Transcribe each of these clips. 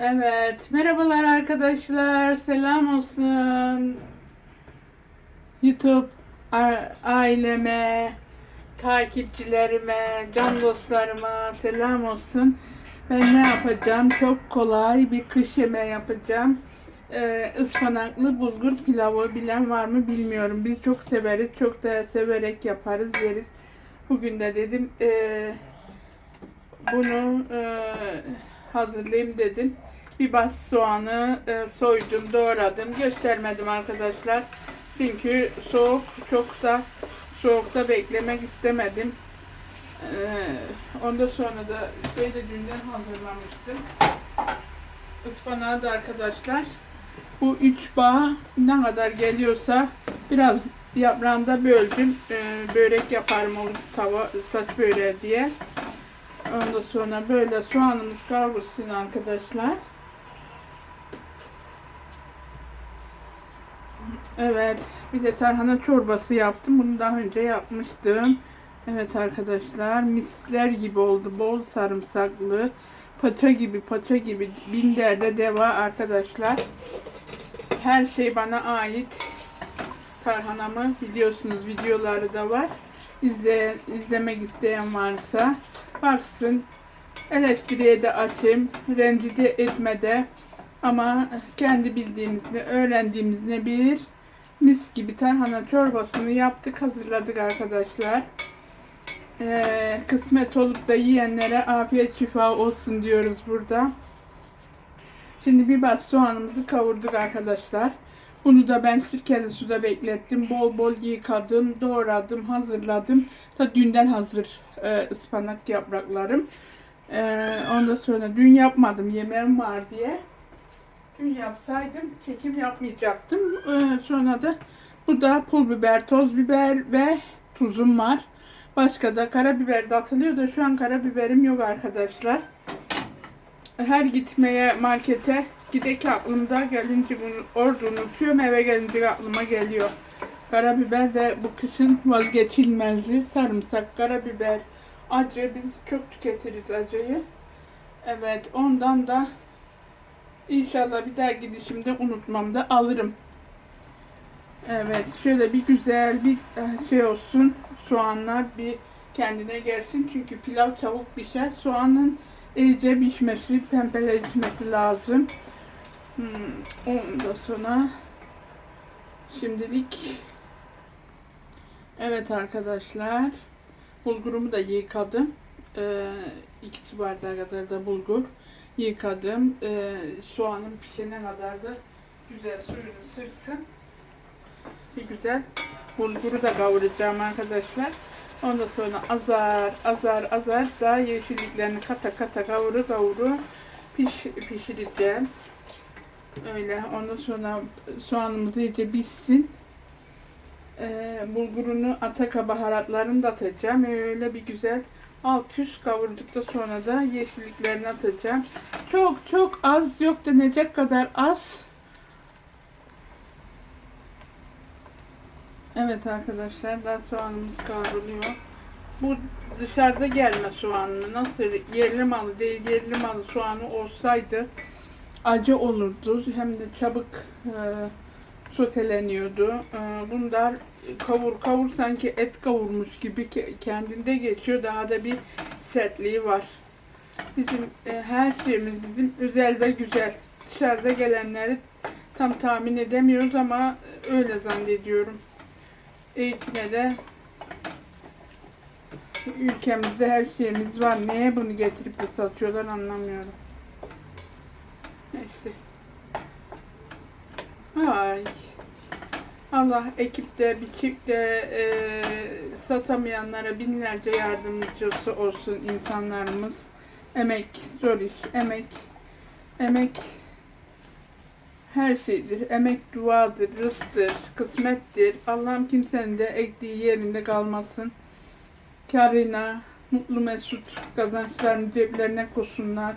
Evet, merhabalar arkadaşlar, selam olsun. YouTube aileme, takipçilerime, can dostlarıma selam olsun. Ben ne yapacağım? Çok kolay bir kış yemeği yapacağım. Ee, ıspanaklı bulgur pilavı bilen var mı bilmiyorum. Biz çok severiz, çok da severek yaparız, yeriz. Bugün de dedim eee, bunu eee, hazırlayayım dedim. Bir bas soğanı e, soydum, doğradım. Göstermedim arkadaşlar. Çünkü soğuk, çok da soğukta beklemek istemedim. E, ondan sonra da şey de dünden hazırlamıştım. Ispanağı da arkadaşlar. Bu üç bağ ne kadar geliyorsa biraz yaprağında böldüm. E, börek yaparım olur tava, saç böreği diye. Ondan sonra böyle soğanımız kavrulsun arkadaşlar. Evet, bir de tarhana çorbası yaptım. Bunu daha önce yapmıştım. Evet arkadaşlar, misler gibi oldu. Bol sarımsaklı. Paça gibi, paça gibi. Bin derde deva arkadaşlar. Her şey bana ait. Tarhanamı biliyorsunuz videoları da var. İzle, izlemek isteyen varsa baksın. Eleştiriye de açayım. Rencide etmede. Ama kendi bildiğimizni, öğrendiğimizni bir mis gibi tarhana çorbasını yaptık, hazırladık arkadaşlar. Ee, kısmet olup da yiyenlere afiyet şifa olsun diyoruz burada. Şimdi bir bas soğanımızı kavurduk arkadaşlar. Bunu da ben sirkeli suda beklettim. Bol bol yıkadım, doğradım, hazırladım. Ta dünden hazır e, ıspanak yapraklarım. E, ondan sonra dün yapmadım yemeğim var diye. Dün yapsaydım çekim yapmayacaktım. Ee, sonra da bu da pul biber, toz biber ve tuzum var. Başka da karabiber de atılıyor da şu an karabiberim yok arkadaşlar. Her gitmeye markete gidek aklımda gelince bunu orada unutuyorum eve gelince aklıma geliyor. Karabiber de bu kışın vazgeçilmezi. Sarımsak, karabiber, acı biz çok tüketiriz acıyı. Evet ondan da İnşallah bir daha gidişimde unutmam da alırım. Evet şöyle bir güzel bir eh, şey olsun. Soğanlar bir kendine gelsin. Çünkü pilav çabuk pişer. Soğanın iyice pişmesi, pembeleşmesi lazım. Hmm, ondan sonra şimdilik evet arkadaşlar bulgurumu da yıkadım. Ee, iki su bardağı kadar da bulgur yıkadım. Ee, soğanın pişene kadar da güzel suyunu sıksın. Bir güzel bulguru da kavuracağım arkadaşlar. Ondan sonra azar azar azar da yeşilliklerini kata kata kavuru kavuru piş, pişireceğim. Öyle. Ondan sonra soğanımız iyice pişsin. Ee, bulgurunu ataka baharatlarını da atacağım. Öyle bir güzel alt üst kavurduktan sonra da yeşilliklerini atacağım. Çok çok az yok denecek kadar az. Evet arkadaşlar daha soğanımız kavruluyor. Bu dışarıda gelme soğanı. Nasıl yerli malı değil yerli malı soğanı olsaydı acı olurdu. Hem de çabuk e, soteleniyordu. E, bunlar kavur kavur sanki et kavurmuş gibi ke- kendinde geçiyor. Daha da bir sertliği var. Bizim e, her şeyimiz bizim özel ve güzel. Dışarıda gelenleri tam tahmin edemiyoruz ama öyle zannediyorum. Eğitime de ülkemizde her şeyimiz var. Neye bunu getirip de satıyorlar anlamıyorum. Neyse. Ay. Allah ekipte, biçipte e, satamayanlara binlerce yardımcısı olsun insanlarımız. Emek, zor iş, emek, emek her şeydir. Emek duadır, rızktır, kısmettir. Allah'ım kimsenin de ektiği yerinde kalmasın. Karına, mutlu mesut kazançlarını ceplerine koysunlar.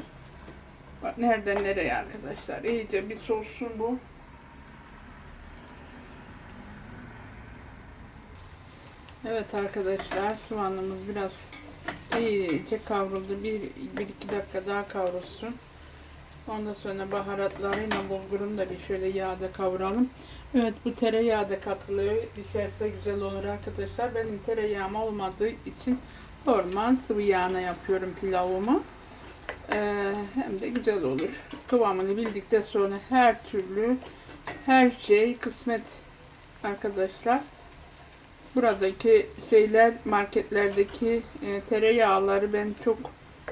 Bak nereden nereye arkadaşlar. İyice bir soğusun bu. Evet arkadaşlar soğanımız biraz iyice kavruldu. Bir, bir iki dakika daha kavrulsun. Ondan sonra baharatlarıyla bulgurunu da bir şöyle yağda kavuralım. Evet bu tereyağı da katılıyor. Dişerse güzel olur arkadaşlar. Benim tereyağım olmadığı için normal sıvı yağına yapıyorum pilavımı. Ee, hem de güzel olur. Kıvamını bildikten sonra her türlü her şey kısmet arkadaşlar. Buradaki şeyler marketlerdeki e, tereyağları ben çok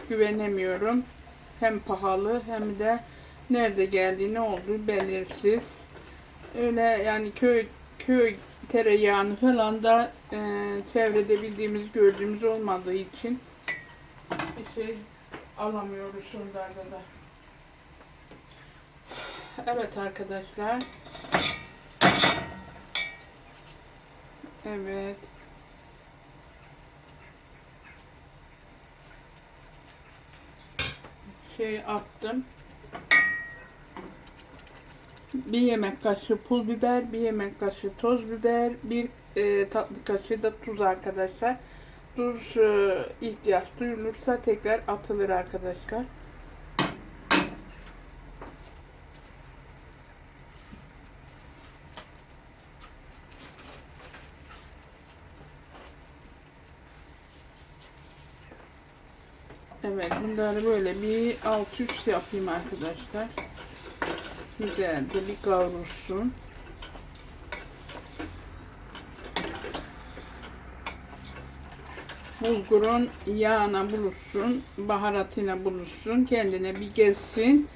güvenemiyorum. Hem pahalı hem de nerede geldiği ne olduğu belirsiz. Öyle yani köy köy tereyağını falan da e, çevrede bildiğimiz gördüğümüz olmadığı için bir şey alamıyoruz şunlarda da. Evet arkadaşlar. Evet. Şey attım. Bir yemek kaşığı pul biber, bir yemek kaşığı toz biber, bir e, tatlı kaşığı da tuz arkadaşlar. Tuz e, ihtiyaç duyulursa tekrar atılır arkadaşlar. Evet bunları böyle bir alt üst yapayım arkadaşlar. Güzelce bir kavrulsun. Bulgurun yağına buluşsun, baharatıyla buluşsun, kendine bir gezsin.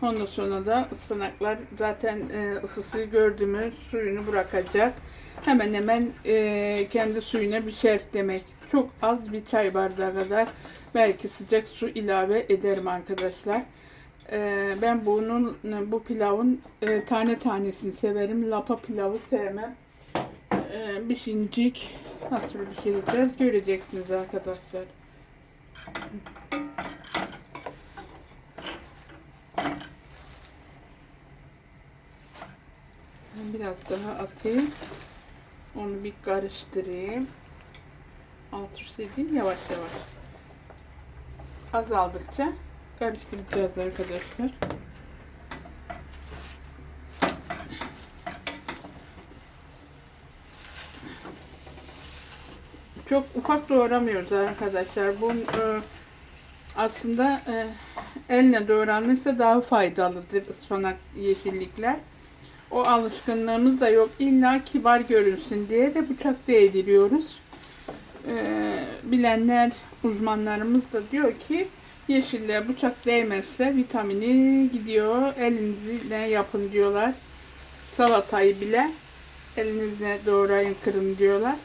Ondan sonra da ıspanaklar zaten e, ısısı gördü mü suyunu bırakacak. Hemen hemen e, kendi suyuna pişer demek. Çok az bir çay bardağı kadar belki sıcak su ilave ederim arkadaşlar. E, ben bunun bu pilavın e, tane tanesini severim. Lapa pilavı sevmem. E, pişincik nasıl pişireceğiz göreceksiniz arkadaşlar. Biraz daha atayım. Onu bir karıştırayım. Alt üst yavaş yavaş. Azaldıkça karıştıracağız arkadaşlar. Çok ufak doğramıyoruz arkadaşlar. Bu e, aslında e, elle doğranırsa daha faydalıdır ıspanak yeşillikler. O alışkanlığımız da yok. İlla kibar görünsün diye de bıçak değdiriyoruz. Ee, bilenler, uzmanlarımız da diyor ki yeşille bıçak değmezse vitamini gidiyor. Elinizle yapın diyorlar. Salatayı bile elinizle doğrayın kırın diyorlar.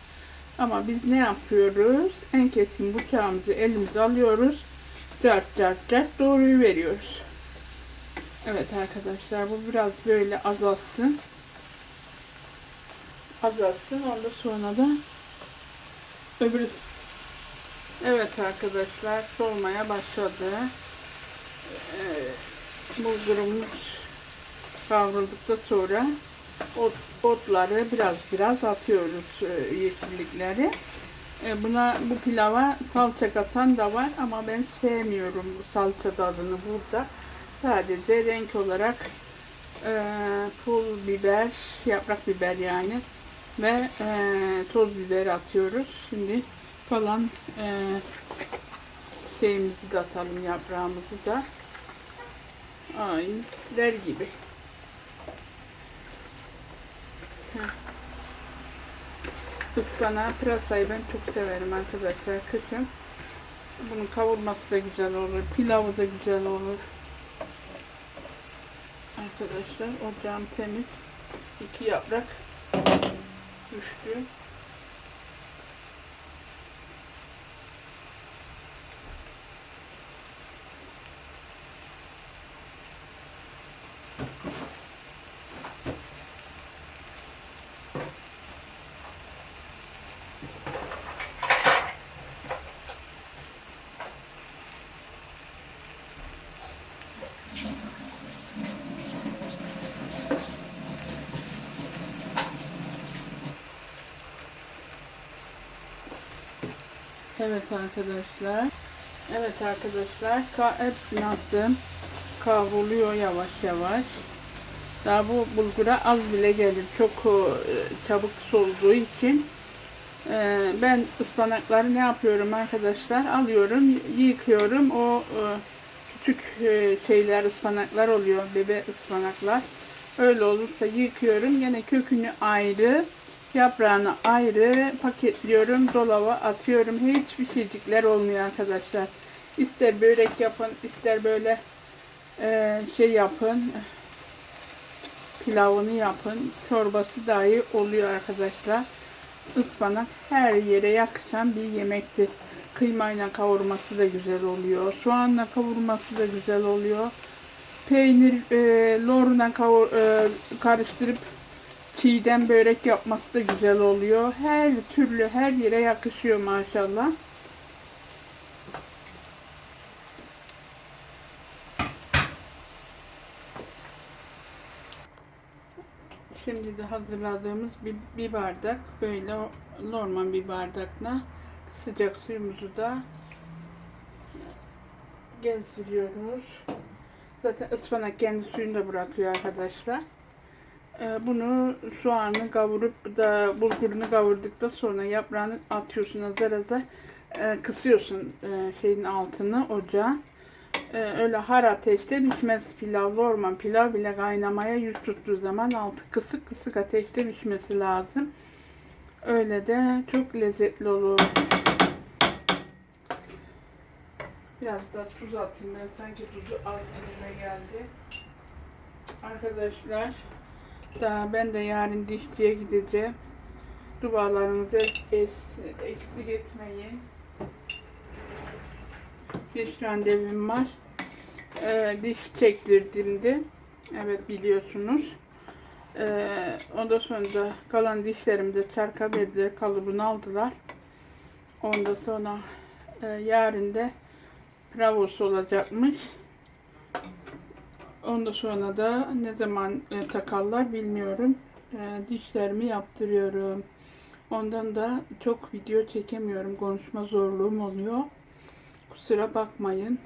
Ama biz ne yapıyoruz? En kesin bıçağımızı elimize alıyoruz. Cart cart cart doğruyu veriyoruz. Evet arkadaşlar bu biraz böyle azalsın. Azalsın ondan sonra da öbürü Evet arkadaşlar solmaya başladı. Ee, bulgurumuz kavrulduktan sonra ot, otları biraz biraz atıyoruz e, yeşillikleri. E, buna bu pilava salça katan da var ama ben sevmiyorum bu salça tadını burada. Sadece renk olarak e, pul biber, yaprak biber yani ve e, toz biber atıyoruz. Şimdi kalan e, şeyimizi de atalım, yaprağımızı da. Aynı gibi. Ispanağı, pırasayı ben çok severim arkadaşlar kışın. Bunun kavurması da güzel olur, pilavı da güzel olur. Arkadaşlar ocağım temiz. İki yaprak düştü. Evet arkadaşlar. Evet arkadaşlar. Ka hepsini attım. kavruluyor yavaş yavaş. Daha bu bulgura az bile gelir. Çok e, çabuk solduğu için. E, ben ıspanakları ne yapıyorum arkadaşlar? Alıyorum, yıkıyorum. O e, küçük e, şeyler ıspanaklar oluyor. Bebe ıspanaklar. Öyle olursa yıkıyorum. Yine kökünü ayrı, yaprağını ayrı paketliyorum. Dolaba atıyorum. Hiçbir şeycikler olmuyor arkadaşlar. İster börek yapın, ister böyle e, şey yapın. Pilavını yapın. Çorbası dahi oluyor arkadaşlar. Ispanak her yere yakışan bir yemektir. Kıymayla kavurması da güzel oluyor. Soğanla kavurması da güzel oluyor. Peynir e, loruna kavur, e, karıştırıp çiğden börek yapması da güzel oluyor. Her türlü her yere yakışıyor maşallah. Şimdi de hazırladığımız bir, bir bardak böyle normal bir bardakla sıcak suyumuzu da gezdiriyoruz. Zaten ıspanak kendi suyunu da bırakıyor arkadaşlar. Ee, bunu soğanı kavurup da bulgurunu kavurduktan sonra yaprağını atıyorsun azar azar e, kısıyorsun e, şeyin altını ocağa. Ee, öyle har ateşte pişmez pilav. Normal pilav bile kaynamaya yüz tuttuğu zaman altı kısık kısık ateşte pişmesi lazım. Öyle de çok lezzetli olur. Biraz da tuz atayım ben. Sanki tuzu az gibi geldi. Arkadaşlar daha ben de yarın dişçiye gideceğim. Duvarlarınızı eksik etmeyin. Diş randevum var. Ee, diş çektirdiğimde evet biliyorsunuz. Ee, ondan sonra da kalan dişlerimi de çarka verdiler. Kalıbını aldılar. Ondan sonra e, yarın da Bravos olacakmış. Ondan sonra da ne zaman e, takarlar bilmiyorum. E, dişlerimi yaptırıyorum. Ondan da çok video çekemiyorum. Konuşma zorluğum oluyor. Kusura bakmayın.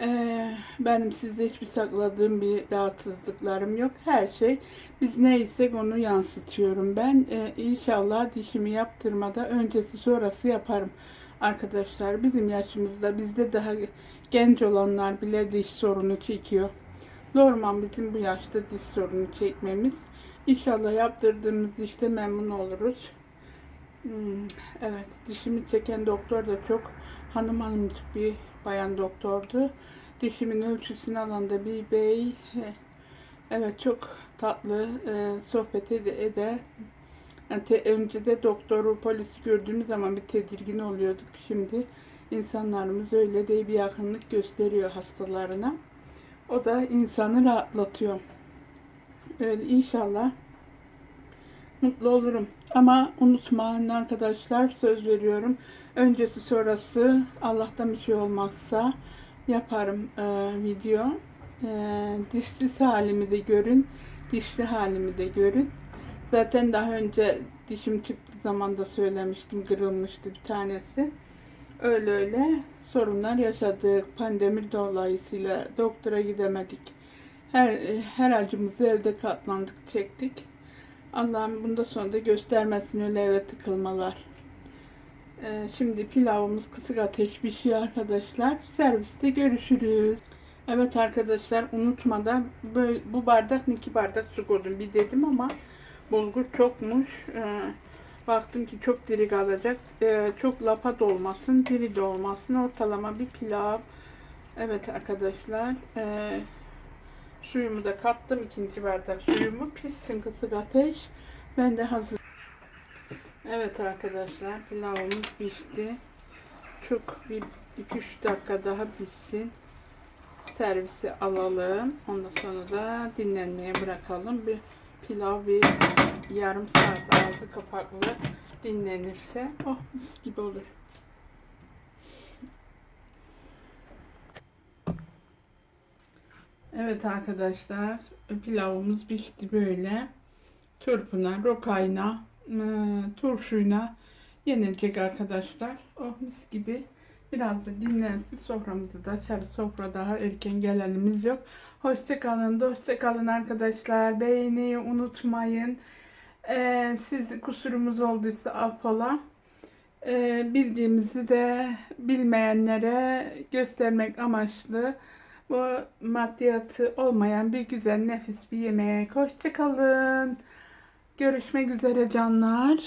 E, benim sizde hiçbir sakladığım bir rahatsızlıklarım yok. Her şey biz neysek onu yansıtıyorum. Ben e, inşallah dişimi yaptırmada öncesi sonrası yaparım arkadaşlar. Bizim yaşımızda bizde daha genç olanlar bile diş sorunu çekiyor. Normal bizim bu yaşta diş sorunu çekmemiz. İnşallah yaptırdığımız işte memnun oluruz. Hmm, evet dişimi çeken doktor da çok hanım hanımcık bir bayan doktordu. Dişimin ölçüsünü alan da bir bey. Evet çok tatlı e, sohbet ede, ede yani te, önce de doktoru, polisi gördüğümüz zaman bir tedirgin oluyorduk. Şimdi insanlarımız öyle değil bir yakınlık gösteriyor hastalarına. O da insanı rahatlatıyor. Öyle inşallah mutlu olurum. Ama unutmayın arkadaşlar söz veriyorum. Öncesi sonrası Allah'tan bir şey olmazsa yaparım e, video. E, dişsiz halimi de görün. Dişli halimi de görün. Zaten daha önce dişim çıktığı zaman da söylemiştim. Kırılmıştı bir tanesi. Öyle öyle sorunlar yaşadık. Pandemi dolayısıyla doktora gidemedik. Her, her acımızı evde katlandık, çektik. Allah'ım bunda sonra da göstermesin öyle eve tıkılmalar. Ee, şimdi pilavımız kısık ateş pişiyor arkadaşlar. Serviste görüşürüz. Evet arkadaşlar unutmadan bu bardak iki bardak su koydum bir dedim ama bulgur çokmuş. Ee, baktım ki çok diri kalacak. Ee, çok lapa da olmasın, diri de olmasın. Ortalama bir pilav. Evet arkadaşlar. Suyumu da kattım. ikinci bardak suyumu. Pişsin kısık ateş. Ben de hazır. Evet arkadaşlar pilavımız pişti. Çok bir 2-3 dakika daha pişsin. Servisi alalım. Ondan sonra da dinlenmeye bırakalım. Bir pilav bir yarım saat ağzı kapaklı dinlenirse oh mis gibi olur. Evet arkadaşlar pilavımız pişti böyle. Turpuna, rokayna, turşuyla yenecek arkadaşlar. Oh mis gibi Biraz da dinlensin. Soframızı da açarız. Sofra daha erken gelenimiz yok. Hoşçakalın, hoşça kalın arkadaşlar. Beğeniyi unutmayın. Ee, siz kusurumuz olduysa affola. Ee, bildiğimizi de bilmeyenlere göstermek amaçlı bu maddiyatı olmayan bir güzel nefis bir yemek. Hoşçakalın. Görüşmek üzere canlar.